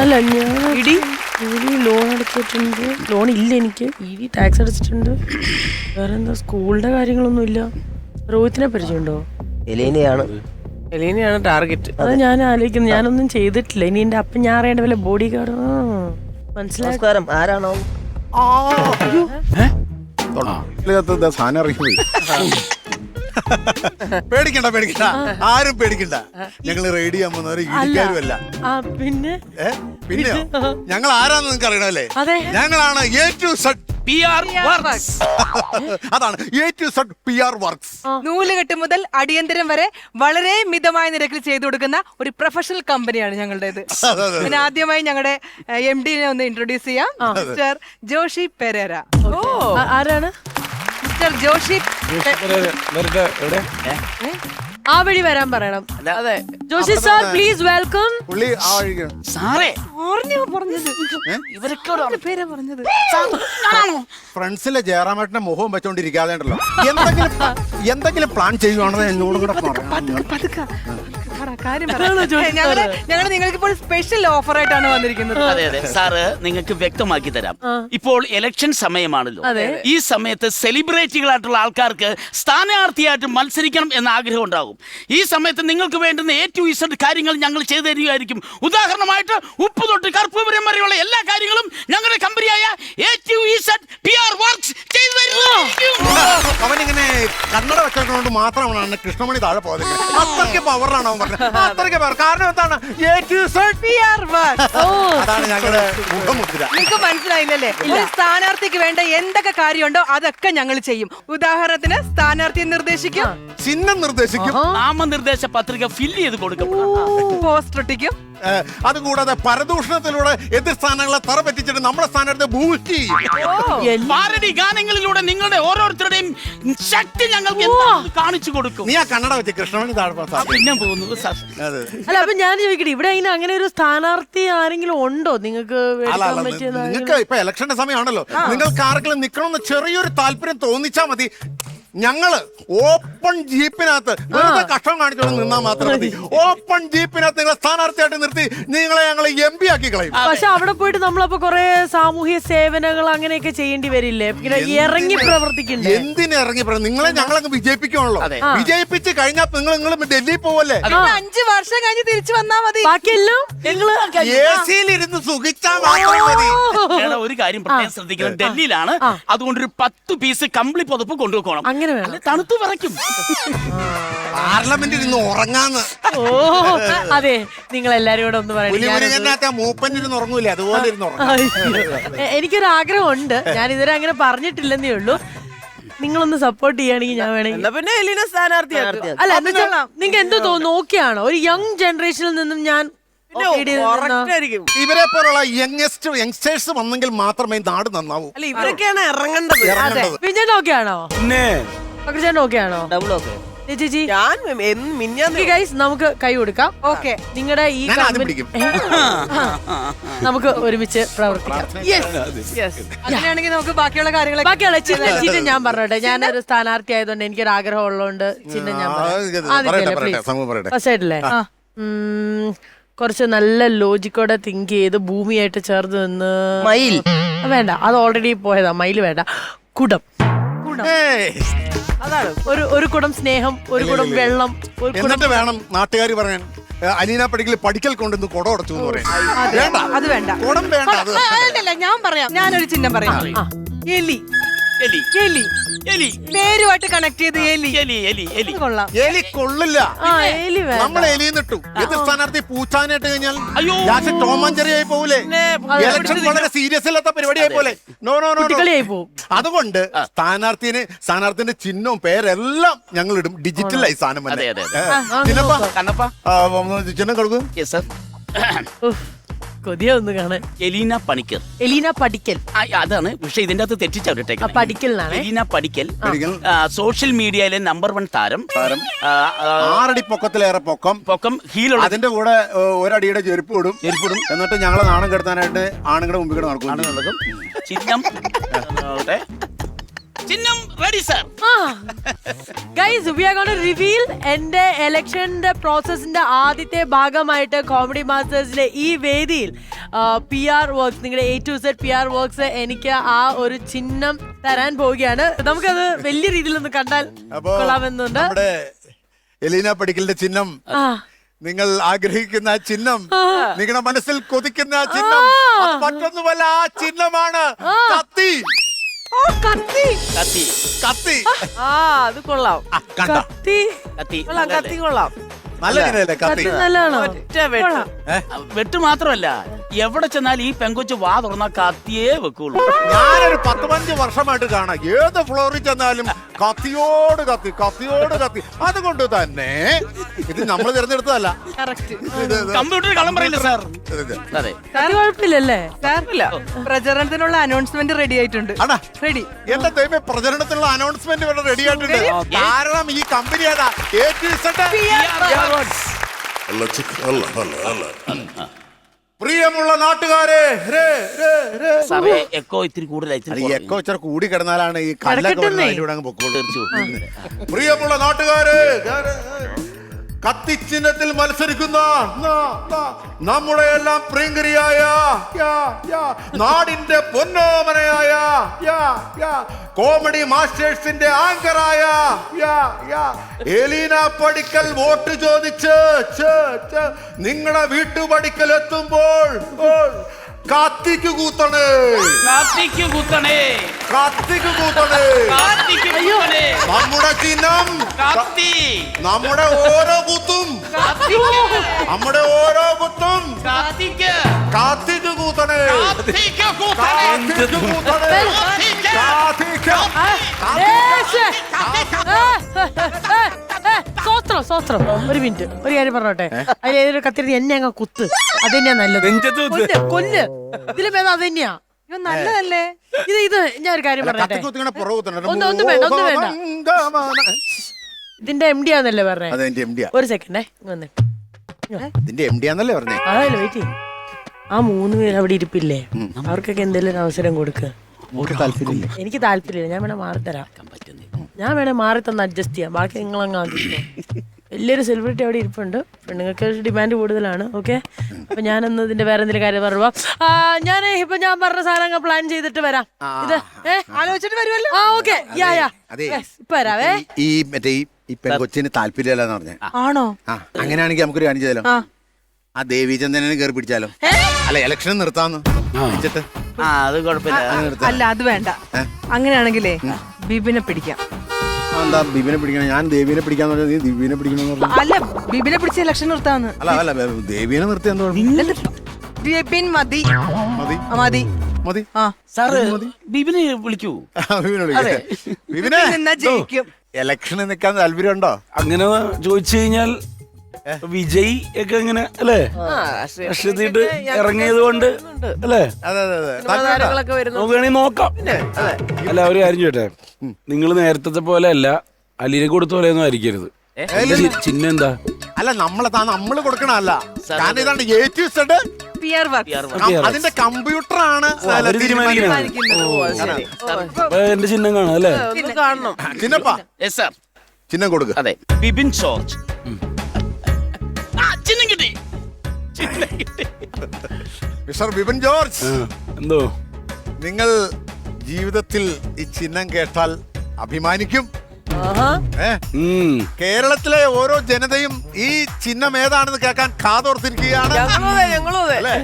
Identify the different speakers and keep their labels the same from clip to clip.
Speaker 1: അല്ല ഞാൻ ഇടി? ഇടി ലോൺ എടുത്തിട്ടുണ്ട്. ലോൺ ഇല്ല എനിക്ക്. ഇടി ടാക്സ് അടച്ചിട്ടുണ്ട്. വേറെ എന്താ സ്കൂളിന്റെ കാര്യങ്ങളൊന്നും ഇല്ല. രോഹിത്തിനെ പരിചയമുണ്ടോ?
Speaker 2: എലീനയാണ്.
Speaker 3: എലീനയാണ് ടാർഗറ്റ്
Speaker 1: അത് ഞാൻ ആലോചിക്കുന്നു ഞാനൊന്നും ചെയ്തിട്ടില്ല. ഇനി എന്റെ അപ്പം ഞാൻ അറിയേണ്ട വല്ല ബോഡി ഗാർഡ് മനസ്സിലായി?
Speaker 2: നമസ്കാരം. ആരാണോ?
Speaker 4: സാധനം ഇറങ്ങി പേടിക്കണ്ട പേടിക്കണ്ട. ആരും പേടിക്കണ്ട. ഞങ്ങൾ റെഡി ചെയ്യാൻ പോകുന്നവര് ഇടിക്കാരുമല്ല.
Speaker 1: പിന്നെ?
Speaker 4: പിന്നെ പിന്നെയോ? ഞങ്ങൾ ആരാന്ന് നിങ്ങൾക്ക്
Speaker 1: അറിയണല്ലേ
Speaker 4: ഞങ്ങളാണ് എ ടു സെഡ് അതാണ്. A to Z P R works
Speaker 5: നൂലുകെട്ട് മുതൽ അടിയന്തരം വരെ വളരെ മിതമായ നിരക്കിൽ ചെയ്തു കൊടുക്കുന്ന ഒരു പ്രൊഫഷണൽ കമ്പനിയാണ് ഞങ്ങളുടേത്. പിന്നെ ആദ്യമായി ഞങ്ങളുടെ എം ഡിനെ ഒന്ന് ഇൻട്രൊഡ്യൂസ് ചെയ്യാം. മിസ്റ്റർ ജോഷി പെരേര.
Speaker 1: ഓ. ആരാണ്?
Speaker 5: മിസ്റ്റർ ജോഷി.
Speaker 3: എവിടെ?
Speaker 1: ആ വഴി വരാൻ പറയണം.
Speaker 3: അതെ.
Speaker 1: ജോഷി സാർ പ്ലീസ് വെൽക്കം
Speaker 4: പുള്ളി ആ വഴിക്ക്.
Speaker 6: സാറേ.
Speaker 5: ഓർമ്മയോ പറഞ്ഞത്? ഇവരൊക്കെ പേരാ പറഞ്ഞത്?
Speaker 4: ഫ്രണ്ട്സിലെ ജയറാമേട്ടന്റെ മുഖവും വെച്ചോണ്ടിരിക്കാതെ ഉണ്ടല്ലോ എന്തെങ്കിലും എന്തെങ്കിലും പ്ലാൻ ചെയ്യുവാണെന്ന് എന്നോട് കൂടെ പറയാം.
Speaker 5: കാര്യം പറ. ഞങ്ങൾ ഞങ്ങൾ നിങ്ങൾക്ക് ഇപ്പോൾ സ്പെഷ്യൽ ഓഫർ ആയിട്ടാണ് വന്നിരിക്കുന്നത്.
Speaker 6: അതെ അതെ. സാറ് നിങ്ങൾക്ക് വ്യക്തമാക്കി തരാം. ഇപ്പോൾ ഇലക്ഷൻ സമയമാണല്ലോ. ഈ സമയത്ത് സെലിബ്രിറ്റികളായിട്ടുള്ള ആൾക്കാർക്ക് സ്ഥാനാർത്ഥിയായിട്ട് മത്സരിക്കണം എന്ന ആഗ്രഹം ഉണ്ടാകും. ഈ സമയത്ത് നിങ്ങൾക്ക് വേണ്ടുന്ന എ ടു ഇസഡ് കാര്യങ്ങൾ ഞങ്ങൾ ചെയ്തു തരികയായിരിക്കും. ഉദാഹരണമായിട്ട് ഉപ്പ് തൊട്ട് കറുപ്പ് വരെ വരെയുള്ള എല്ലാ കാര്യങ്ങളും ഞങ്ങളുടെ കമ്പനിയായ A to Z P R works ചെയ്തു
Speaker 4: അവനിങ്ങനെ കണ്ണട വെച്ചോണ്ട് മാത്രമാണ് കൃഷ്ണമണി താഴെ പോയത് അത്രയ്ക്ക് പവറാണ് അവൻ പറഞ്ഞത്. അത്രയ്ക്ക് പവർ കാരണം എന്താണ്? A to Z. അതാണ് ഞങ്ങളുടെ മുഖമുദ്ര.
Speaker 5: നിങ്ങൾക്ക് മനസ്സിലായില്ലല്ലേ? ഒരു സ്ഥാനാർത്ഥിക്ക് വേണ്ട എന്തൊക്കെ കാര്യമുണ്ടോ അതൊക്കെ ഞങ്ങൾ ചെയ്യും. ഉദാഹരണത്തിന് സ്ഥാനാർത്ഥിയെ നിർദ്ദേശിക്കും.
Speaker 4: ചിഹ്നം നിർദ്ദേശിക്കും.
Speaker 6: നാമനിർദ്ദേശ പത്രിക ഫില്ല് ചെയ്ത് കൊടുക്കും.
Speaker 5: പോസ്റ്റർ ഒട്ടിക്കും.
Speaker 4: ഏഹ്, അതുകൂടാതെ പരദൂഷണത്തിലൂടെ എതിർ സ്ഥാനങ്ങളെ തറ പറ്റിച്ചിട്ട് നമ്മുടെ സ്ഥാനത്തെ ബൂസ്റ്റ് ചെയ്യും.
Speaker 6: പാരഡി ഗാനങ്ങളിലൂടെ നിങ്ങളുടെ ഓരോരുത്തരുടെയും ശക്തി ഞങ്ങൾക്ക് എന്താണെന്ന് കാണിച്ചു കൊടുക്കും.
Speaker 4: നീ ആ കണ്ണട വെച്ച് കൃഷ്ണമണി താഴെ പോകാൻ
Speaker 6: ആ, പിന്നെ സാർ.
Speaker 4: അതെ.
Speaker 1: അല്ല അപ്പൊ ഞാൻ ചോദിക്കട്ടെ ഇവിടെ അതിന് അങ്ങനെ ഒരു സ്ഥാനാർത്ഥി ആരെങ്കിലും ഉണ്ടോ? നിങ്ങൾക്ക്
Speaker 4: അല്ല
Speaker 1: എടുക്കാൻ പറ്റിയത്
Speaker 4: നിങ്ങൾക്ക് ഇപ്പൊ ഇലക്ഷന്റെ സമയമാണല്ലോ. നിങ്ങൾക്ക് ആർക്കെങ്കിലും നിക്കണമെന്ന് ചെറിയൊരു താല്പര്യം തോന്നിച്ചാ മതി. ഞങ്ങൾ ഓപ്പൺ ജീപ്പിനകത്ത് വെറുതെ കഷ്ടം കാണിച്ചോണ്ട് നിന്നാ മാത്രം മതി. ഓപ്പൺ ജീപ്പിനകത്ത് നിങ്ങളെ സ്ഥാനാർത്ഥിയായിട്ട് നിർത്തി നിങ്ങളെ ഞങ്ങൾ എം പി ആക്കി കളയും
Speaker 1: പക്ഷെ അവിടെ പോയിട്ട് നമ്മളപ്പോ കൊറേ സാമൂഹ്യ സേവനങ്ങൾ അങ്ങനെയൊക്കെ ചെയ്യേണ്ടി വരില്ലേ? ഇറങ്ങി പ്രവർത്തിക്കണ്ടേ?
Speaker 4: എന്തിന് ഇറങ്ങി പ്രവർത്തി നിങ്ങളെ ഞങ്ങളങ്ങ് വിജയിപ്പിക്കുവാണല്ലോ.
Speaker 6: അതെ.
Speaker 4: വിജയിപ്പിച്ച് കഴിഞ്ഞാൽ നിങ്ങൾ നിങ്ങൾ ഡൽഹി പോവല്ലേ?
Speaker 5: അഞ്ചു വർഷം കഴിഞ്ഞ് തിരിച്ചു വന്നാ മതി.
Speaker 1: ബാക്കിയെല്ലാം
Speaker 4: ഇരുന്ന് സുഖിച്ചാ മാത്രം മതി.
Speaker 6: ഒരു കാര്യം പ്രത്യേകം ശ്രദ്ധിക്കണം. ഡൽഹിയിലാണ് അതുകൊണ്ട് ഒരു പത്ത് പീസ് കമ്പിളി പുതപ്പ് കൊണ്ടുപോകണം.
Speaker 1: അങ്ങനെ വേണം?
Speaker 6: അല്ലെ തണുത്ത് വിറയ്ക്കും.
Speaker 4: പാർലമെന്റിൽ ഇരുന്ന് ഉറങ്ങാന്ന്.
Speaker 1: ഓ അതെ. നിങ്ങൾ എല്ലാരും കൂടെ ഒന്ന് പറയണം.
Speaker 4: മൂപ്പനിരുന്ന് ഉറങ്ങൂലേ? അതുപോലെ ഇരുന്ന് ഉറങ്ങാം
Speaker 1: അയ്യോ. എ- എനിക്കൊരു ആഗ്രഹമുണ്ട്. ഞാൻ ഇതുവരെ അങ്ങനെ പറഞ്ഞിട്ടില്ലെന്നേ ഉള്ളൂ. നിങ്ങളൊന്ന് സപ്പോർട്ട് ചെയ്യുകയാണെങ്കിൽ ഞാൻ വേണമെങ്കിൽ
Speaker 3: എന്നാ പിന്നെ എലീന സ്ഥാനാർത്ഥിയാക്കും.
Speaker 1: അല്ല എന്താ നിങ്ങൾക്ക് എന്തോ തോന്നുന്നു? നോക്കിയാണോ? ഒരു യങ് ജനറേഷനിൽ നിന്നും ഞാൻ
Speaker 4: ഇവരെ പോലുള്ള യങ്ങസ്റ്റ് യങ്സ്റ്റേഴ്സ് വന്നെങ്കിൽ മാത്രമേ നാട് നന്നാവൂ.
Speaker 3: അല്ല ഇവരൊക്കെയാണ് ഇറങ്ങേണ്ടത്.
Speaker 4: ഇറങ്ങേണ്ടത്.
Speaker 1: വിജയൻ ഓക്കെ ആണോ
Speaker 3: പിന്നെ
Speaker 1: പകർച്ചേട്ടൻ ഓക്കെ ആണോ
Speaker 2: ഡബിൾ ഓക്കെ
Speaker 1: ചേച്ചി.
Speaker 3: ഞാൻ എന്ന് മിന്നാന്ന്
Speaker 1: ഗൈസ് നമുക്ക് കൈ കൊടുക്കാം.
Speaker 5: ഓക്കെ
Speaker 1: നിങ്ങളുടെ ഈ. നമുക്ക് ഒരുമിച്ച് പ്രവർത്തിക്കാം.
Speaker 5: അങ്ങനെയാണെങ്കിൽ നമുക്ക് ബാക്കിയുള്ള കാര്യങ്ങൾ
Speaker 1: ബാക്കിയുള്ള ചിഹ്നം ചിഹ്നം ഞാൻ പറഞ്ഞോട്ടെ. ഞാൻ ഒരു സ്ഥാനാർത്ഥി ആയതുകൊണ്ട് എനിക്കൊരു ആഗ്രഹം ഉള്ളതുകൊണ്ട് ചിഹ്നം ഞാൻ
Speaker 4: പറഞ്ഞു.
Speaker 1: ഫസ്റ്റ് ആയിട്ടല്ലേ? ഉം, കുറച്ച് നല്ല ലോജിക്കോടെ തിങ്ക് ചെയ്ത് ഭൂമിയായിട്ട് ചേർന്ന് നിന്ന്
Speaker 2: മയിൽ.
Speaker 1: വേണ്ട അത് ഓൾറെഡി പോയതാ. മയിൽ വേണ്ട. കുടം. അതാണ്. ഒരു ഒരു കുടം സ്നേഹം ഒരു കുടം വെള്ളം ഒരു കുടം
Speaker 4: എന്നിട്ട് വേണം നാട്ടുകാർ പറയാൻ. ഏ, അലീന പടിക്കൽ പഠിക്കൽ കൊണ്ടുവന്ന് കുടം ഉടച്ചു എന്ന് പറയാൻ. വേണ്ട.
Speaker 5: അത് വേണ്ട.
Speaker 4: കുടം വേണ്ട അത്
Speaker 5: ആ, അല്ലല്ല ഞാൻ പറയാം. ഞാനൊരു ചിഹ്നം പറയാം. എലി.
Speaker 6: എലി.
Speaker 5: എലി.
Speaker 6: എലി.
Speaker 5: പേരുമായിട്ട് കണക്ട് ചെയ്ത് എലി.
Speaker 6: എലി എലി എലി.
Speaker 5: അത് കൊള്ളാം.
Speaker 4: എലി കൊള്ളില്ല.
Speaker 1: ആ എലി വേണ്ട.
Speaker 4: നമ്മൾ എലിന്നിട്ടു. എതിർ സ്ഥാനാർത്ഥി പൂച്ചാനായിട്ട് കഴിഞ്ഞാൽ
Speaker 6: അയ്യോ.
Speaker 4: ലാസ്റ്റ് ടോമാഞ്ചെറിയായി പോകൂലേ ഇലക്ഷൻ വളരെ സീരിയസ് അല്ലാത്ത പരിപാടിയായി പോലെ. നോ നോ നോ
Speaker 1: കുട്ടികളിയായി പോവും.
Speaker 4: അതുകൊണ്ട് സ്ഥാനാർത്ഥിന് സ്ഥാനാർത്ഥിന്റെ ചിഹ്നവും പേരെല്ലാം ഞങ്ങൾ ഇടും ഡിജിറ്റലായി സാധനം
Speaker 6: അതെ, അതെ, അതെ.
Speaker 4: ചിന്നപ്പ?
Speaker 6: കണ്ണപ്പ?
Speaker 4: ചിഹ്നം കൊടുക്കും.
Speaker 6: യെസ് സർ
Speaker 1: ഉഫ്, കൊതിയാ ഒന്ന് കാണാൻ.
Speaker 6: എലീന പണിക്കർ.
Speaker 1: എലീന പഠിക്കൽ.
Speaker 6: ആ, അതാണ്. പക്ഷെ ഇതിന്റെ അകത്ത്
Speaker 1: ആ
Speaker 6: തെറ്റിച്ചവരിട്ടേക്ക്
Speaker 1: പഠിക്കൽ
Speaker 6: എലീന പഠിക്കൽ.
Speaker 4: പഠിക്കൽ.
Speaker 6: ആ, സോഷ്യൽ മീഡിയയിലെ നമ്പർ വൺ താരം.
Speaker 4: താരം.
Speaker 6: ആ, ആ,
Speaker 4: ആറടി പൊക്കത്തിലേറെ പൊക്കം.
Speaker 6: പൊക്കം ഹീലുള്ള
Speaker 4: അതിന്റെ കൂടെ ഏ, ഒരടിയുടെ ചെരുപ്പ് ഇടും. ചെരുപ്പിടും. എന്നിട്ട് ഞങ്ങളെ നാണം കെടുത്താനായിട്ട് ആണുങ്ങളുടെ മുമ്പിൽ കൂടെ നടക്കും.
Speaker 6: ചിഹ്നം. ആവട്ടെ. ചിഹ്നം ready sir
Speaker 1: guys we are gonna reveal എന്റെ ഇലക്ഷന്റെ പ്രോസസ്സിന്റെ ആദ്യത്തെ ഭാഗമായിട്ട് കോമഡി മാസ്റ്റേഴ്സിലെ ഈ വേദിയിൽ പി ആർ വർക്ക്സ് നിങ്ങളുടെ A to Z P R works എനിക്ക് ആ ഒരു ചിഹ്നം തരാൻ പോവുകയാണ്. നമുക്കത് വലിയ രീതിയിൽ ഒന്ന് കണ്ടാൽ കൊള്ളാമെന്നുണ്ട്.
Speaker 4: നമ്മുടെ എലീന പടിക്കലിന്റെ ചിഹ്നം നിങ്ങൾ ആഗ്രഹിക്കുന്ന ആ ചിഹ്നം നിങ്ങളുടെ മനസ്സിൽ കൊതിക്കുന്ന ആ ചിഹ്നം മറ്റൊന്നുമല്ല ആ ചിഹ്നമാണ് കത്തി.
Speaker 5: ഓ കത്തി.
Speaker 6: കത്തി.
Speaker 4: കത്തി.
Speaker 3: ആ അത് കൊള്ളാം.
Speaker 4: ആ, കണ്ടോ?
Speaker 1: കത്തി.
Speaker 6: കത്തി.
Speaker 3: കൊള്ളാം കത്തി കൊള്ളാം.
Speaker 4: നല്ല കത്തി?
Speaker 1: കത്തി നല്ലതാണോ
Speaker 3: ഒറ്റ വെട്ട്.
Speaker 6: വെട്ട് മാത്രമല്ല. എവിടെ ചെന്നാൽ ഈ പെങ്കൊച്ച് വാ തുറന്ന കത്തിയേ വെക്കുള്ളൂ.
Speaker 4: ഞാനൊരു പത്ത് പഞ്ച് വർഷമായിട്ട് കാണാം. ഏത് ഫ്ലോറിൽ ചെന്നാലും കത്തിയോട് കത്തി കത്തിയോട് കത്തി. അതുകൊണ്ട് തന്നെ ഇത് നമ്മൾ തിരഞ്ഞെടുത്തതല്ല.
Speaker 6: കമ്പ്യൂട്ടർ കള്ളം പറയില്ല സാർ. അതെ.
Speaker 1: കത്തി കുഴപ്പമില്ലല്ലേ?
Speaker 5: പ്രചരണത്തിനുള്ള അനൗൺസ്മെന്റ് റെഡി ആയിട്ടുണ്ട്.
Speaker 4: ആണോ?
Speaker 5: റെഡി
Speaker 4: എന്റെ ദൈവം പ്രചരണത്തിനുള്ള അനൗൺസ്മെന്റ് ഇവിടെ റെഡി ആയിട്ടുണ്ട്. കാരണം ഈ കമ്പനി ഏതാ. പ്രിയമുള്ള നാട്ടുകാരെ രേ, രേ, നാട്ടുകാരെ
Speaker 6: സാറേ എക്കോ ഇത്തിരി കൂടുതലായി
Speaker 4: എക്കോ ഇച്ചിരി കൂടി കിടന്നാലാണ് ഈ കല്ലൊക്കെ പൊക്കോളൂ. പ്രിയമുള്ള നാട്ടുകാരെ കത്തിച്ചിഹ്നത്തിൽ മത്സരിക്കുന്ന നമ്മുടെ എല്ലാം പ്രിയങ്കരിയായ നാടിന്റെ പൊന്നോമനയായ കോമഡി മാസ്റ്റേഴ്സിന്റെ ആങ്കറായ എലീന പടിക്കൽ വോട്ട് ചോദിച്ച് നിങ്ങളുടെ വീട്ടുപടിക്കൽ എത്തുമ്പോൾ കാത്തിക്ക് കൂത്തണേ.
Speaker 6: കാത്തിക്ക് കൂത്തണേ.
Speaker 4: കാത്തിക്ക് കൂത്തണേ.
Speaker 6: കാത്തിക്ക് കൂത്തണേ.
Speaker 4: നമ്മുടെ ചിഹ്നം.
Speaker 6: കാത്തി.
Speaker 4: നമ്മുടെ ഓരോ കൂത്തും. നമ്മുടെ ഓരോ കുത്തും.
Speaker 6: കാത്തിക്ക്.
Speaker 4: കാത്തിക്ക് കൂത്തണേ.
Speaker 6: കാത്തിക്ക് കൂത്തണേ.
Speaker 4: കാത്തിക്ക് കൂത്തണേ.
Speaker 6: കത്തിക്ക്.
Speaker 4: കാത്തിക്ക്.
Speaker 1: സ്വസ്ത്രം സ്വസ്ത്രം ഒരു മിനിറ്റ് ഒരു കാര്യം പറഞ്ഞോട്ടെ. അതിൽ ഏതൊരു കത്തിരി എന്നെ അങ്ങ് കുത്ത്. അത് തന്നെയാ നല്ലത് കൊല്ല് കൊല്ല്. ഇതിലും ഭേദം അത് തന്നെയാ
Speaker 5: അയ്യോ നല്ലതല്ലേ?
Speaker 1: ഇത് ഇത് ഞാൻ ഒരു കാര്യം പറയട്ടെ.
Speaker 4: കത്തിക്ക് കുത്തിങ്ങനെ പുറകെ കുത്തണം.
Speaker 1: ഒന്ന് ഒന്ന് വേണ്ട, ഒന്ന് വേണ്ട. ഇതിന്റെ എം ഡി ആന്നല്ലേ പറഞ്ഞേ?
Speaker 4: അതെ എന്റെ എം ഡിയാ
Speaker 1: ഒരു സെക്കൻഡേ വന്നേ.
Speaker 4: ഇതിന്റെ എം ഡി ആന്നല്ലേ പറഞ്ഞേ?
Speaker 1: അതല്ലേ വെയിറ്റ് ആ മൂന്ന് പേര് അവിടെ ഇരിപ്പില്ലേ? അവർക്കൊക്കെ എന്തെങ്കിലും ഒരു അവസരം കൊടുക്കുക
Speaker 4: താല്പര്യമില്ല.
Speaker 1: എനിക്ക് താല്പര്യമില്ല. ഞാൻ വേണേ മാറിത്തരാം ഞാൻ വേണേ മാറി തന്ന് അഡ്ജസ്റ്റ് ചെയ്യാം. ബാക്കി നിങ്ങളങ്ങ് ആദ്യം വലിയൊരു സെലിബ്രിറ്റി അവിടെ ഇരിപ്പുണ്ട്. പെണ്ണുങ്ങൾക്ക് ഡിമാൻഡ് കൂടുതലാണ്. ഓക്കെ അപ്പൊ ഞാനൊന്ന് ഇതിന്റെ വേറെ എന്തെങ്കിലും കാര്യം പറയുക ഞാൻ ഇപ്പൊ ഞാൻ പറഞ്ഞ സാധനങ്ങൾ പ്ലാൻ ചെയ്തിട്ട് വരാം. ഇത് ഏ
Speaker 5: ആലോചിച്ചിട്ട് വരുമല്ലോ?
Speaker 1: ആ ഓക്കെ യാ യാ
Speaker 4: അതെ.
Speaker 1: Yes, ഇപ്പൊ വരാവേ
Speaker 4: ഈ മറ്റേ ഈ കൊച്ചിന് പെൺകൊച്ചിന് താല്പര്യമില്ലെന്ന് പറഞ്ഞേ.
Speaker 5: ആണോ?
Speaker 4: ആ അങ്ങനെയാണെങ്കിൽ നമുക്കൊരു കാണിച്ചാലോ ആ. ദേവീചന്ദ്രനെ കയറി പിടിച്ചാലോ? അല്ല ഇലക്ഷൻ നിർത്താന്ന് പിടിച്ചിട്ട്.
Speaker 6: ആ അത് കുഴപ്പമില്ല.
Speaker 5: അല്ല അത് വേണ്ട. അങ്ങനെയാണെങ്കിലേ ബിബിനെ പിടിക്കാം.
Speaker 4: എന്താ ബിബിനെ പിടിക്കണം? ഞാൻ ദേവിനെ പിടിക്കാന്ന് പറഞ്ഞാൽ നീ ദിവ്യനെ പിടിക്കണം പറഞ്ഞു.
Speaker 5: അല്ല ബിബിനെ പിടിച്ച ഇലക്ഷൻ നിർത്താന്ന്.
Speaker 4: അല്ല അല്ല ദേവിനെ നിർത്തി എന്താ?
Speaker 5: ബിബിൻ മതി.
Speaker 4: മതി.
Speaker 5: ആ, മതി.
Speaker 4: മതി.
Speaker 5: ആ.
Speaker 6: സാറ് ബിബിനെ വിളിക്കൂ.
Speaker 4: ബിബിനെ. ബിബിനെ
Speaker 5: നിന്നാ ജയിക്കും.
Speaker 4: ഇലക്ഷന് നിൽക്കാൻ താല്പര്യമുണ്ടോ?
Speaker 2: അങ്ങനെ ചോദിച്ചു കഴിഞ്ഞാൽ വിജയ് ഒക്കെ ഇങ്ങനെ അല്ലേ? ലക്ഷത്തിട്ട് ഇറങ്ങിയത് കൊണ്ട് അല്ലേ?
Speaker 3: വരുന്നു
Speaker 2: നോക്കാം. അല്ല ഒരു കാര്യം ചോട്ടെ നിങ്ങൾ നേരത്തെ പോലെ അല്ല അലിനെ കൊടുത്ത പോലെ ഒന്നും ആയിരിക്കരുത് ചിഹ്നം എന്താ?
Speaker 4: അല്ല നമ്മളെ താ നമ്മൾ കൊടുക്കണല്ല കാരണം ഇതാണ് എ ടു സെഡ്
Speaker 5: വർക്ക്
Speaker 4: അതിന്റെ കമ്പ്യൂട്ടർ ആണ്
Speaker 2: എന്റെ ചിഹ്നം കാണാം അല്ലേ?
Speaker 3: ഒന്ന് കാണണം.
Speaker 4: ചിന്നപ്പ
Speaker 6: യെസ് സാർ
Speaker 4: ചിഹ്നം കൊടുക്കുക
Speaker 6: അതെ. Bibin George.
Speaker 4: Mister Bipin George
Speaker 2: എന്തോ?
Speaker 4: നിങ്ങൾ ജീവിതത്തിൽ ഈ ചിഹ്നം കേട്ടാൽ അഭിമാനിക്കും. ഏ? കേരളത്തിലെ ഓരോ ജനതയും ഈ ചിഹ്നം ഏതാണെന്ന് കേൾക്കാൻ കാതോർത്തിരിക്കുകയാണ്.
Speaker 3: ഞങ്ങളും അതെ ഞങ്ങളും അതെ.
Speaker 4: അല്ലേ?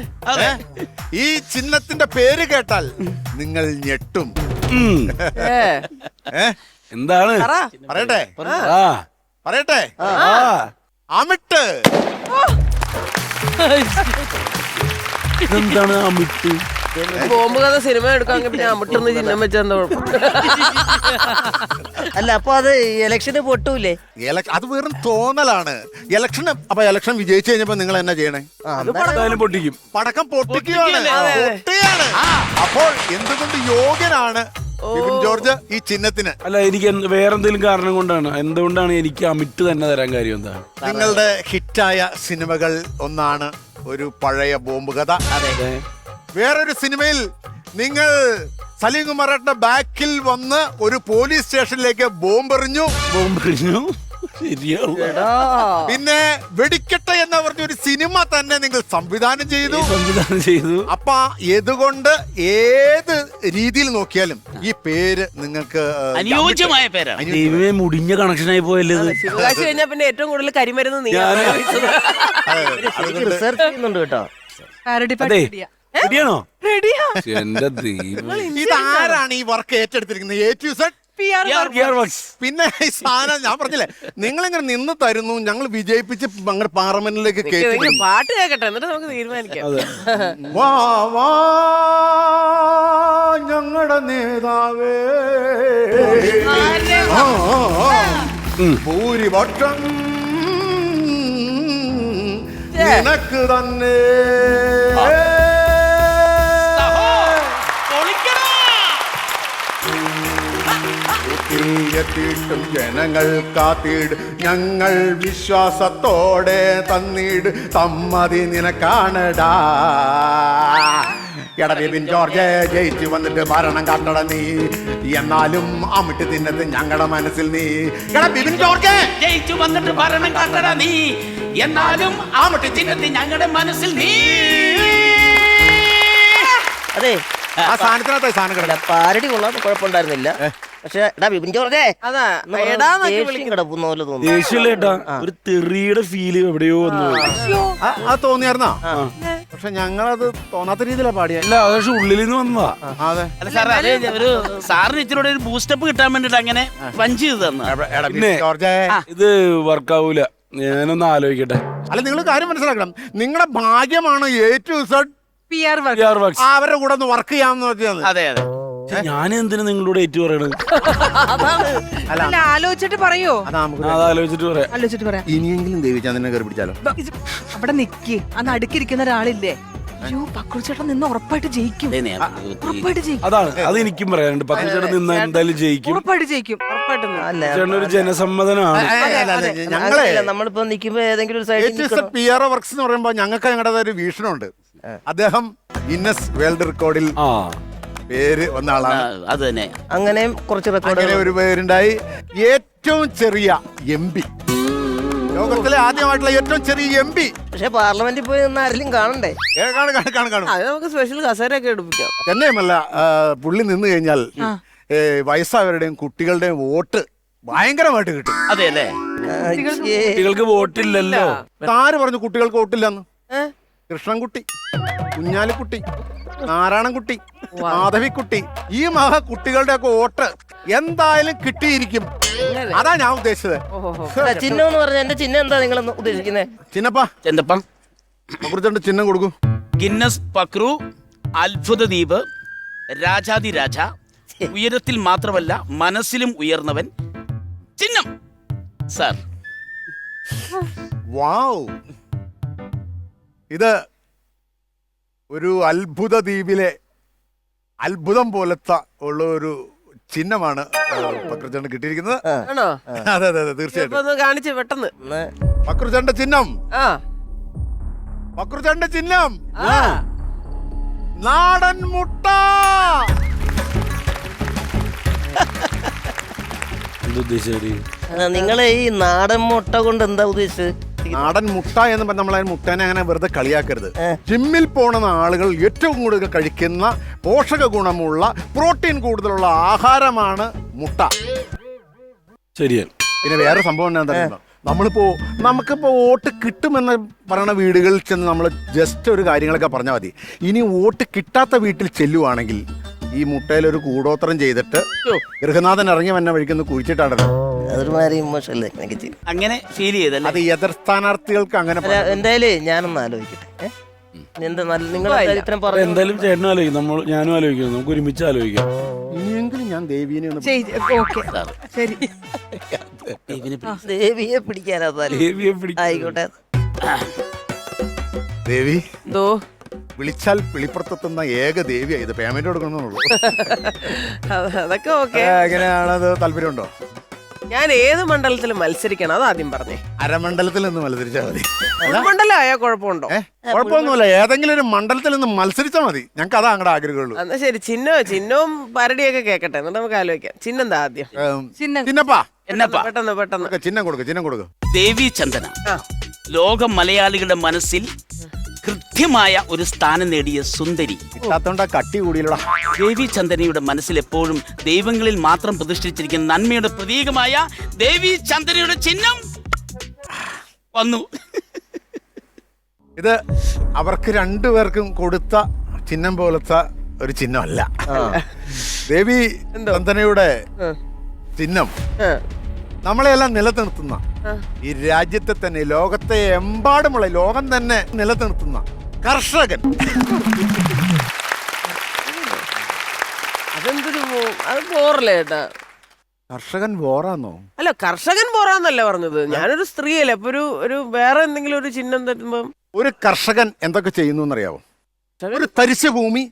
Speaker 4: ഏ? ഈ ചിഹ്നത്തിന്റെ പേര് കേട്ടാൽ നിങ്ങൾ ഞെട്ടും.
Speaker 3: ഏ.
Speaker 4: ഏ?
Speaker 2: എന്താണ്?
Speaker 4: പറയട്ടെ.
Speaker 2: ആ.
Speaker 4: പറയട്ടെ.
Speaker 2: ആ.
Speaker 4: അമിട്ട്.
Speaker 2: ഇതെന്താണ് അമിട്ട്?
Speaker 3: ബോംബ് കഥ സിനിമ എടുക്കാമെങ്കിൽ പിന്നെ അമിട്ടെന്ന് ചിഹ്നം വെച്ചെന്താ കുഴപ്പം?
Speaker 7: അല്ല അപ്പൊ അത് ഇലക്ഷന് പൊട്ടൂലേ?
Speaker 4: അത് വെറും തോന്നലാണ്. ഇലക്ഷൻ അപ്പൊ ഇലക്ഷൻ വിജയിച്ചു കഴിഞ്ഞപ്പോ നിങ്ങൾ എന്നാ ചെയ്യണേ?
Speaker 2: എന്തായാലും പൊട്ടിക്കും.
Speaker 4: പടക്കം പൊട്ടിക്കുകയാണ്. അപ്പോൾ എന്തുകൊണ്ട് യോഗ്യനാണ് ബിപിൻ ജോർജ് ഈ ചിഹ്നത്തിന്.
Speaker 2: അല്ല എനിക്ക് വേറെന്തെങ്കിലും വേറെ എന്തെങ്കിലും കാരണം കൊണ്ടാണ്? എന്തുകൊണ്ടാണ് എനിക്ക് അമിട്ട് തന്നെ തരാൻ കാര്യം എന്താ
Speaker 4: നിങ്ങളുടെ ഹിറ്റായ സിനിമകൾ ഒന്നാണ് ഒരു പഴയ ബോംബ് കഥ? വേറൊരു സിനിമയിൽ നിങ്ങൾ സലീം കുമാറിന്റെ ബാക്കിൽ വന്ന് ഒരു പോലീസ് സ്റ്റേഷനിലേക്ക് ബോംബെറിഞ്ഞു.
Speaker 2: ബോംബെറിഞ്ഞു? ശരിയാണ്
Speaker 4: പിന്നെ വെടിക്കെട്ട് എന്ന് പറഞ്ഞ ഒരു സിനിമ തന്നെ നിങ്ങൾ സംവിധാനം ചെയ്തു.
Speaker 2: സംവിധാനം ചെയ്തു.
Speaker 4: അപ്പൊ എതുകൊണ്ട് ഏത് രീതിയിൽ നോക്കിയാലും ഈ പേര് നിങ്ങൾക്ക്
Speaker 6: അനുയോജ്യമായ പേരാണ്.
Speaker 4: മുടിഞ്ഞ
Speaker 2: ദൈവമേ മുടിഞ്ഞ കണക്ഷനായി പോയല്ലേ ഇത്?
Speaker 3: ശിവകാശി കഴിഞ്ഞാൽ പിന്നെ ഏറ്റവും കൂടുതൽ കരിമരുന്ന് നീ.
Speaker 7: റിസർച്ച് ചെയ്യുന്നുണ്ട് കേട്ടോ.
Speaker 5: പാരഡി
Speaker 2: അതെ
Speaker 5: റെഡിയാ.
Speaker 2: റെഡിയാണോ?
Speaker 5: റെഡിയാ.
Speaker 2: എന്റെ ദൈവം.
Speaker 4: ഇതാരാണ് ഈ വർക്ക് ഏറ്റെടുത്തിരിക്കുന്നത്? എ ടു സെഡ് പിന്നെ ഈ സാധനം ഞാൻ പറഞ്ഞില്ലേ നിങ്ങൾ നിങ്ങളിങ്ങനെ നിന്ന് തരുന്നു ഞങ്ങൾ വിജയിപ്പിച്ച് അങ്ങനെ പാർലമെന്റിലേക്ക്.
Speaker 3: പാട്ട് കേൾക്കട്ടെ എന്നിട്ട് നമുക്ക് തീരുമാനിക്കാം.
Speaker 4: വാ വാ ഞങ്ങളുടെ നേതാവേ. ആ, ആ, ആ. ഭൂരിപക്ഷം നിനക്ക് തന്നെ. എത്തിയിട്ടും ജനങ്ങൾ കാത്തിട്. ഞങ്ങൾ വിശ്വാസത്തോടെ തന്നിട്. സമ്മതി നിനക്കാണടാ. എടാ ബിബിൻ ജോർജ് ജയിച്ചു വന്നിട്ട് ഭരണം കാട്ടട നീ. എന്നാലും അമിട്ട് തിന്നത് ഞങ്ങളുടെ മനസ്സിൽ നീ. എടാ ബിബിൻ ജോർജ്
Speaker 6: ജയിച്ചു വന്നിട്ട് ഭരണം കാട്ടട നീ. എന്നാലും അമിട്ട് തിന്നത് ഞങ്ങളുടെ മനസ്സിൽ നീ.
Speaker 7: അതെ
Speaker 4: ആ സാധനത്തിനകത്ത് സാധനം
Speaker 7: പാരടി കൊള്ളാൻ കുഴപ്പമുണ്ടായിരുന്നില്ല. പക്ഷെ എടാ ബിപിൻ ജോർജേ
Speaker 3: അതാ
Speaker 7: കിടക്കുന്ന പോലെ തോന്നുന്നു.
Speaker 2: ദേഷ്യല്ലേട്ടാ ഒരു തെറിയുടെ ഫീൽ എവിടെയോ വന്നു.
Speaker 4: അത് തോന്നിയായിരുന്നാ? പക്ഷെ ഞങ്ങളത് തോന്നാത്ത രീതിയിലാ പാടിയ.
Speaker 2: അല്ല അത് പക്ഷെ ഉള്ളിൽ നിന്ന് വന്നതാ
Speaker 4: അതെ.
Speaker 6: അല്ല സാറേ അത് ഒരു സാറിന് ഇച്ചിരി ഒരു ബൂസ്റ്റപ്പ് കിട്ടാൻ വേണ്ടിട്ട് അങ്ങനെ പഞ്ച് ചെയ്ത് തന്ന
Speaker 4: ജോർജേ.
Speaker 2: ഇത് വർക്കാവൂല ഞാനൊന്ന് ആലോചിക്കട്ടെ.
Speaker 4: അല്ല നിങ്ങൾ കാര്യം മനസ്സിലാക്കണം. നിങ്ങളുടെ ഭാഗ്യമാണ് എ ടു സെഡ്. അവരുടെ കൂടെ ഒന്ന് വർക്ക് ചെയ്യാന്ന് വെച്ചത്.
Speaker 6: അതെ അതെ.
Speaker 2: ഞാൻ എന്തിനു നിങ്ങളോട് ഏറ്റു പറയണത്
Speaker 4: അല്ല.
Speaker 5: അല്ല ആലോചിച്ചിട്ട് പറയോ?
Speaker 4: അതാ നമുക്ക്
Speaker 2: അത് ആലോചിച്ചിട്ട് പറയാം.
Speaker 5: ആലോചിച്ചിട്ട് പറയാം.
Speaker 4: ഇനിയെങ്കിലും ദേവിച്ചാൻ തന്നെ കയറി പിടിച്ചാലോ?
Speaker 5: ഇത് അവിടെ നിക്ക്. ആ അടുക്കിരിക്കുന്ന ഒരാളില്ലേ? അയ്യോ പക്രുചേട്ടൻ നിന്ന് ഉറപ്പായിട്ട് ജയിക്കും. ഉറപ്പായിട്ട് ജയിക്കും.
Speaker 2: അതാണ്. അത് എനിക്കും പറയാനുണ്ട്. പത്ത് ചേട്ടൻ നിന്ന് എന്തായാലും ജയിക്കും.
Speaker 5: ഉറപ്പായിട്ട് ജയിക്കും.
Speaker 3: ഉറപ്പായിട്ടും
Speaker 7: അല്ല
Speaker 2: ചേട്ടൻ ഒരു ജനസമ്മതനാണ്.
Speaker 4: ഞങ്ങളെ
Speaker 7: അങ്ങനെയല്ല, നമ്മളിപ്പോ നിക്കുമ്പോ ഏതെങ്കിലും ഒരു സൈഡിൽ
Speaker 4: പി ആർ വർക്ക്സ് എന്ന് പറയുമ്പോൾ ഞങ്ങൾക്ക് ഞങ്ങളുടെ ഒരു വീക്ഷണമുണ്ട്. അദ്ദേഹം ഇന്നസ് വേൾഡ് റെക്കോർഡിൽ
Speaker 2: ആ.
Speaker 4: പേര് വന്ന ആളാണ്.
Speaker 6: അത് തന്നെ.
Speaker 7: അങ്ങനെ കുറച്ച്
Speaker 4: അങ്ങനെ
Speaker 7: റെക്കോർഡ്
Speaker 4: ഒരു പേരുണ്ടായി. ഏറ്റവും ചെറിയ എം പി ലോകത്തിലെ ആദ്യമായിട്ടുള്ള ഏറ്റവും ചെറിയ എം പി
Speaker 7: പക്ഷെ പാർലമെന്റിൽ പോയി നിന്ന് ആരെങ്കിലും കാണണ്ടേ?
Speaker 4: കാണും കാണും കാണും കാണും.
Speaker 3: അത് നമുക്ക് സ്പെഷ്യൽ കസേരയൊക്കെ എടുപ്പിക്കാം.
Speaker 4: തന്നെയുമല്ല ആ, പുള്ളി നിന്ന് കഴിഞ്ഞാൽ ഏ, വയസ്സായവരുടെയും കുട്ടികളുടെയും വോട്ട് ഭയങ്കരമായിട്ട് കിട്ടും.
Speaker 6: അതെ അല്ലേ.
Speaker 2: കുട്ടികൾക്ക് വോട്ടില്ലല്ലോ.
Speaker 4: ആര് പറഞ്ഞു കുട്ടികൾക്ക് വോട്ടില്ലെന്ന്? കൃഷ്ണൻകുട്ടി കുഞ്ഞാലിക്കുട്ടി. നാരായണൻകുട്ടി മാധവിക്കുട്ടി ഈ മഹ കുട്ടികളുടെ ഒക്കെ വോട്ട് എന്തായാലും കിട്ടിയിരിക്കും. അതാ ഞാൻ ഉദ്ദേശിച്ചത്.
Speaker 7: ചിഹ്നം എന്ന് പറഞ്ഞാൽ എന്റെ ചിഹ്നം എന്താ നിങ്ങൾ ഉദ്ദേശിക്കുന്നത്
Speaker 4: ചിന്നപ്പ.
Speaker 6: ചെന്തപ്പം
Speaker 4: കുറിച്ചുണ്ട് ചിഹ്നം കൊടുക്കൂ.
Speaker 6: ഗിന്നസ് പക്രു അത്ഭുത ദ്വീപ് രാജാതി രാജ ഉയരത്തിൽ മാത്രമല്ല മനസ്സിലും ഉയർന്നവൻ ചിഹ്നം സാർ.
Speaker 4: വാവ്. ഇത് ഒരു അത്ഭുത ദ്വീപിലെ അത്ഭുതം പോലത്തെ ഉള്ള ഒരു ചിഹ്നമാണ് പക്രചണ്ട് കിട്ടിയിരിക്കുന്നത്.
Speaker 3: ആണോ?
Speaker 4: അതെ അതെ അതെ
Speaker 3: ഇപ്പൊ
Speaker 4: തീർച്ചയായിട്ടും
Speaker 3: ഒന്ന് കാണിച്ച് പെട്ടെന്ന്.
Speaker 4: പക്രചണ്ട ചിഹ്നം.
Speaker 3: ആ.
Speaker 4: പക്രചണ്ട ചിഹ്നം.
Speaker 3: ആ.
Speaker 4: നാടൻ മുട്ട.
Speaker 2: എന്തുദ്ദേശിച്ചവര്
Speaker 7: നിങ്ങൾ ഈ നാടൻ മുട്ട കൊണ്ട് എന്താ ഉദ്ദേശിച്ചത്?
Speaker 4: നാടൻ മുട്ട എന്ന് പറഞ്ഞാൽ നമ്മൾ മുട്ടനെ അങ്ങനെ വെറുതെ കളിയാക്കരുത്. ജിമ്മിൽ പോണ ആളുകൾ ഏറ്റവും കൂടുതൽ കഴിക്കുന്ന പോഷക ഗുണമുള്ള പ്രോട്ടീൻ കൂടുതലുള്ള ആഹാരമാണ് മുട്ട.
Speaker 2: ശരിയാണ്
Speaker 4: പിന്നെ വേറെ സംഭവം എന്താ? നമ്മളിപ്പോ നമുക്കിപ്പോ വോട്ട് കിട്ടുമെന്ന് പറയുന്ന വീടുകളിൽ ചെന്ന് നമ്മൾ ജസ്റ്റ് ഒരു കാര്യങ്ങളൊക്കെ പറഞ്ഞാൽ മതി. ഇനി വോട്ട് കിട്ടാത്ത വീട്ടിൽ ചെല്ലുവാണെങ്കിൽ ഈ മുട്ടയിൽ ഒരു കൂടോത്രം ചെയ്തിട്ട് ഗൃഹനാഥൻ ഇറങ്ങി വന്ന വഴിക്കൊന്ന് കുഴിച്ചിട്ടാണല്ലോ
Speaker 7: അതൊരു മാതിരി ഇമോഷണൽ എനിക്ക് ചെയ്യും
Speaker 6: അങ്ങനെ ഫീൽ ചെയ്തല്ലേ?
Speaker 4: അത് എതിർ സ്ഥാനാർത്ഥികൾക്ക് അങ്ങനെ
Speaker 7: അല്ല എന്തായാലും ഞാനൊന്ന് ആലോചിക്കട്ടെ. ഏ? എന്താ നല്ല നിങ്ങൾ ഇത്രയും പറഞ്ഞു
Speaker 2: എന്തായാലും ചേട്ടനും ആലോചിക്കും. നമ്മൾ ഞാനും ആലോചിക്കുന്നു നമുക്ക് ഒരുമിച്ച് ആലോചിക്കാം.
Speaker 4: ഇനിയെങ്കിലും ഞാൻ ദേവീനെ ഒന്ന്
Speaker 5: ഓക്കെ. ശരി.
Speaker 7: ദേവിയെ പിടിക്കാനാ താല്പര്യം.
Speaker 2: ദേവിയെ പിടിക്കും.
Speaker 7: ആയിക്കോട്ടെ.
Speaker 4: ദേവി
Speaker 3: എന്തോ?
Speaker 4: വിളിച്ചാൽ പിളിപ്പുറത്തെത്തുന്ന ഏക ദേവിയാ ഇത്. പേയ്മെന്റ് കൊടുക്കണമെന്നുള്ളൂ.
Speaker 3: അത് അതൊക്കെ ഓക്കെ.
Speaker 4: എങ്ങനെയാണത്? താല്പര്യമുണ്ടോ?
Speaker 3: ഞാൻ ഏത് മണ്ഡലത്തിൽ മത്സരിക്കണം? അത് ആദ്യം പറഞ്ഞേ.
Speaker 4: അരമണ്ഡലത്തിൽ നിന്ന് മത്സരിച്ചാൽ മതി.
Speaker 3: മണ്ഡലം ആയാൽ കുഴപ്പമുണ്ടോ?
Speaker 4: കുഴപ്പമൊന്നുമില്ല. ഏതെങ്കിലും ഒരു മണ്ഡലത്തിൽ നിന്ന് മത്സരിച്ചാൽ മതി. ഞങ്ങൾക്ക് അതാ അങ്ങടെ ആഗ്രഹമുള്ളൂ.
Speaker 3: എന്നാ ശരി ചിഹ്നോ ചിഹ്നവും പരടിയൊക്കെ കേക്കട്ടെ. എന്നിട്ട് നമുക്ക് ആലോചിക്കാം. ചിഹ്നം എന്താ ആദ്യം?
Speaker 5: ചിഹ്നം.
Speaker 3: പെട്ടെന്ന് പെട്ടെന്ന്.
Speaker 4: ചിഹ്നം കൊടുക്ക ചിഹ്നം കൊടുക്ക.
Speaker 6: ദേവി ചന്ദന. ലോക മലയാളികളുടെ മനസ്സിൽ കൃത്യമായ ഒരു സ്ഥാനം നേടിയ സുന്ദരി.
Speaker 4: കിട്ടാത്തോണ്ടാ കട്ടി കൂടിയില്ലടാ.
Speaker 6: ദേവി ചന്ദനയുടെ മനസ്സിൽ എപ്പോഴും ദൈവങ്ങളിൽ മാത്രം പ്രതിഷ്ഠിച്ചിരിക്കുന്ന നന്മയുടെ പ്രതീകമായ ദേവി ചന്ദനയുടെ ചിഹ്നം വന്നു.
Speaker 4: ഇത് അവർക്ക് രണ്ടുപേർക്കും കൊടുത്ത ചിഹ്നം പോലത്തെ ഒരു ചിഹ്നമല്ല. ദേവി ചന്ദനയുടെ ചിഹ്നം. നമ്മളെല്ലാം നിലനിർത്തുന്ന ഈ രാജ്യത്തെ തന്നെ ലോകത്തെ എമ്പാടുമുള്ള ലോകം തന്നെ നിലനിർത്തുന്ന കർഷകൻ.
Speaker 3: അതെന്തൊരു പോ- അത് പോറല്ലേ ചേട്ടാ
Speaker 4: കർഷകൻ ബോറാന്നോ?
Speaker 3: അല്ല കർഷകൻ പോറാന്നല്ല പറഞ്ഞത്. ഞാനൊരു സ്ത്രീയല്ലേ അപ്പൊ ഒരു ഒരു വേറെ എന്തെങ്കിലും ഒരു ചിഹ്നം തരുമ്പം
Speaker 4: ഒരു കർഷകൻ എന്തൊക്കെ ചെയ്യുന്നു അറിയാവോ ഒരു തരിശു ഭൂമി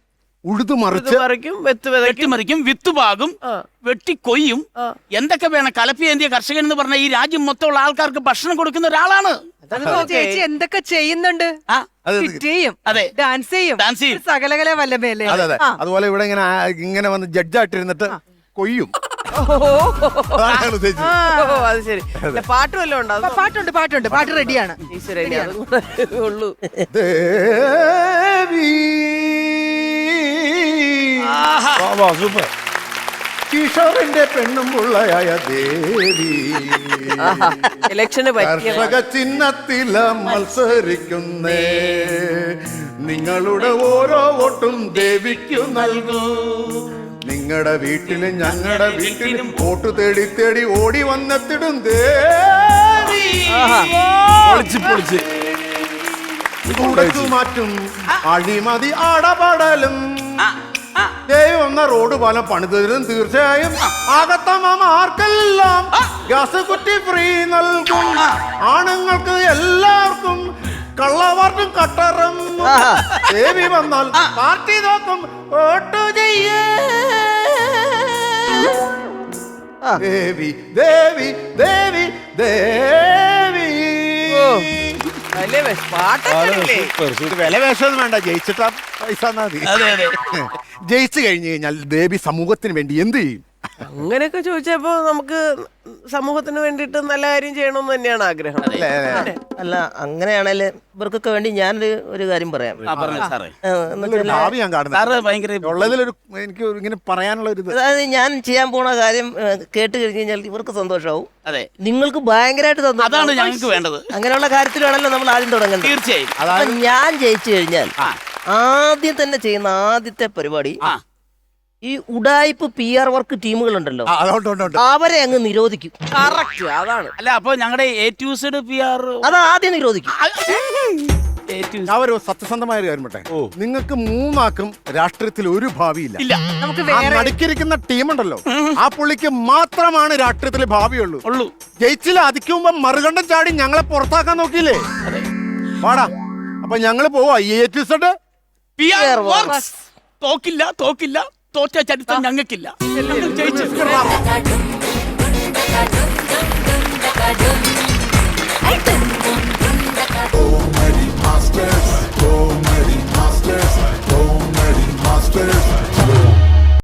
Speaker 4: ഉഴുതു
Speaker 3: ഇത്
Speaker 4: മറിച്ച്
Speaker 3: പറിക്കും വെത്ത് വിതയ്ക്കും.
Speaker 6: വെട്ടിമറിക്കും വിത്തുപാകും
Speaker 3: ആ.
Speaker 6: വെട്ടിക്കൊയ്യും
Speaker 3: ആ.
Speaker 6: എന്തൊക്കെ വേണം? കലപ്പിയേന്തിയ കർഷകൻ എന്ന് പറഞ്ഞ ഈ രാജ്യം മൊത്തമുള്ള ആൾക്കാർക്ക് ഭക്ഷണം കൊടുക്കുന്ന ഒരാളാണ്.
Speaker 3: അതൊക്കെ ഓക്കേ.
Speaker 5: ചേച്ചി എന്തൊക്കെ ചെയ്യുന്നുണ്ട്?
Speaker 6: ആ.
Speaker 4: അത്
Speaker 5: ഫിറ്റ് ചെയ്യും.
Speaker 6: അതെ.
Speaker 5: ഡാൻസ് ചെയ്യും.
Speaker 6: ഡാൻസ് ചെയ്യും.
Speaker 5: സകലകല വല്ലഭയല്ലേ?
Speaker 4: അതെ അതെ. അതുപോലെ ഇവിടെ ഇങ്ങനെ ആ- ഇങ്ങനെ വന്ന് ജഡ്ജായിട്ടിരുന്നിട്ട് കൊയ്യും. അതാണ് ഞാൻ ഉദ്ദേശിച്ചത്.
Speaker 3: ഓ, അത് ശരി. അല്ല, പാട്ട് വല്ലതും ഉണ്ടോ?
Speaker 5: പ- പാട്ടുണ്ട് പാട്ടുണ്ട്. പാട്ട് റെഡിയാണ്.
Speaker 3: ഈശ്വര അതും കൂടെ ഉള്ളൂ.
Speaker 4: ദേവി
Speaker 2: വാ, വാ, സൂപ്പർ.
Speaker 4: കിഷോറിന്റെ പെണ്ണും പിള്ളയായ ദേവി.
Speaker 3: ഇലക്ഷന് പറ്റിയ
Speaker 4: കർഷക ചിഹ്നത്തില മത്സരിക്കുന്നേ. നിങ്ങളുടെ ഓരോ വോട്ടും ദേവിക്കു നൽകൂ. നിങ്ങളുടെ വീട്ടിലും ഞങ്ങളുടെ വീട്ടിലും വോട്ട് തേടി തേടി ഓടി വന്നെത്തിടും ദേവി.
Speaker 2: പൊളിച്ച് പൊളിച്ച്.
Speaker 4: തുടച്ചു മാറ്റും അഴിമതി അടപടലും
Speaker 6: ആ, ആ.
Speaker 4: ദൈവം എന്ന റോഡ് പാലം പണിതരും തീർച്ചയായും ആകത്തമ്മമാർക്കെല്ലാം ഗ്യാസ് കുറ്റി ഫ്രീ നൽകും. ആണുങ്ങൾക്ക് എല്ലാവർക്കും കള്ളവാർട്ടും കട്ടറും. ദേവി വന്നാൽ പാർട്ടി നോക്കും. വോട്ടു ചെയ്യേ. ദേവി ദേവി ദേവി ദേവി.
Speaker 3: വലിയ പാട്ടൊക്കെ
Speaker 4: വില വേണ്ട. ജയിച്ചിട്ടാ പൈസ തന്നാ മതി.
Speaker 6: അതെ അതെ.
Speaker 4: ജയിച്ചു കഴിഞ്ഞു കഴിഞ്ഞാൽ ദേവി സമൂഹത്തിന് വേണ്ടി എന്ത് ചെയ്യും?
Speaker 3: അങ്ങനെയൊക്കെ ചോദിച്ചപ്പോ നമുക്ക് സമൂഹത്തിന് വേണ്ടിയിട്ട് നല്ല കാര്യം ചെയ്യണമെന്ന് തന്നെയാണ് ആഗ്രഹം.
Speaker 4: അല്ലേ,
Speaker 7: അങ്ങനെയാണെങ്കിൽ ഇവർക്കൊക്കെ വേണ്ടി ഞാനൊരു ഒരു കാര്യം പറയാം.
Speaker 6: ആ പറഞ്ഞു സാറേ.
Speaker 7: ഏ, എന്ന്
Speaker 4: നല്ലൊരു
Speaker 7: വെച്ചാൽ
Speaker 4: ഭാവി ഞാൻ കാണുന്നത്.
Speaker 6: സാറ് ഭയങ്കര
Speaker 4: ഉള്ളതിലൊരു എനിക്ക് ഒരു ഇങ്ങനെ പറയാനുള്ള ഒരു ഇത്.
Speaker 7: അതായത് ഞാൻ ചെയ്യാൻ പോണ കാര്യം കേട്ട് കഴിഞ്ഞ് കഴിഞ്ഞാൽ ഇവർക്ക് സന്തോഷമാവും
Speaker 6: അതെ.
Speaker 7: നിങ്ങൾക്ക് ഭയങ്കരമായിട്ട്
Speaker 6: അതാണ് ഞങ്ങൾക്ക് വേണ്ടത്.
Speaker 7: അങ്ങനെയുള്ള കാര്യത്തിലാണല്ലോ നമ്മൾ ആദ്യം തുടങ്ങേണ്ടത്.
Speaker 6: തീർച്ചയായും.
Speaker 7: അപ്പൊ ഞാൻ ജയിച്ചു കഴിഞ്ഞാൽ ആദ്യം തന്നെ ചെയ്യുന്ന ആദ്യത്തെ പരിപാടി
Speaker 6: ആ.
Speaker 7: ഈ ഉഡായിപ്പ് പി ആർ വർക്ക്
Speaker 4: ഉണ്ട്.
Speaker 7: അവരെ അങ്ങ് നിരോധിക്കും.
Speaker 3: കറക്റ്റ് അതാണ്.
Speaker 6: അല്ല അപ്പൊ ഞങ്ങളുടെ A to Z P R
Speaker 7: അത് ആദ്യം നിരോധിക്കും.
Speaker 4: ഞാൻ ഒരു സത്യസന്ധമായ ഒരു കാര്യം പറ്റേ നിങ്ങൾക്ക് മൂന്നാക്കും രാഷ്ട്രീയത്തിൽ ഒരു ഭാവിയില്ല. നടുക്കിരിക്കുന്ന ടീമുണ്ടല്ലോ. ആ പുള്ളിക്ക് മാത്രമാണ് രാഷ്ട്രീയത്തിൽ ഭാവിയുള്ളൂ.
Speaker 6: ഉള്ളൂ.
Speaker 4: ജയിച്ചില്ല അതിക്കുമ്പോ മറുകണ്ഠം ചാടി ഞങ്ങളെ പുറത്താക്കാൻ നോക്കിയില്ലേ? പാടാ അപ്പൊ ഞങ്ങൾ പോവാ. തോക്കില്ല എ
Speaker 6: തോറ്റ ചരിത്രം ഞങ്ങൾക്കില്ല ജയിച്ചു Comedy Masters, Comedy Masters, Comedy Masters.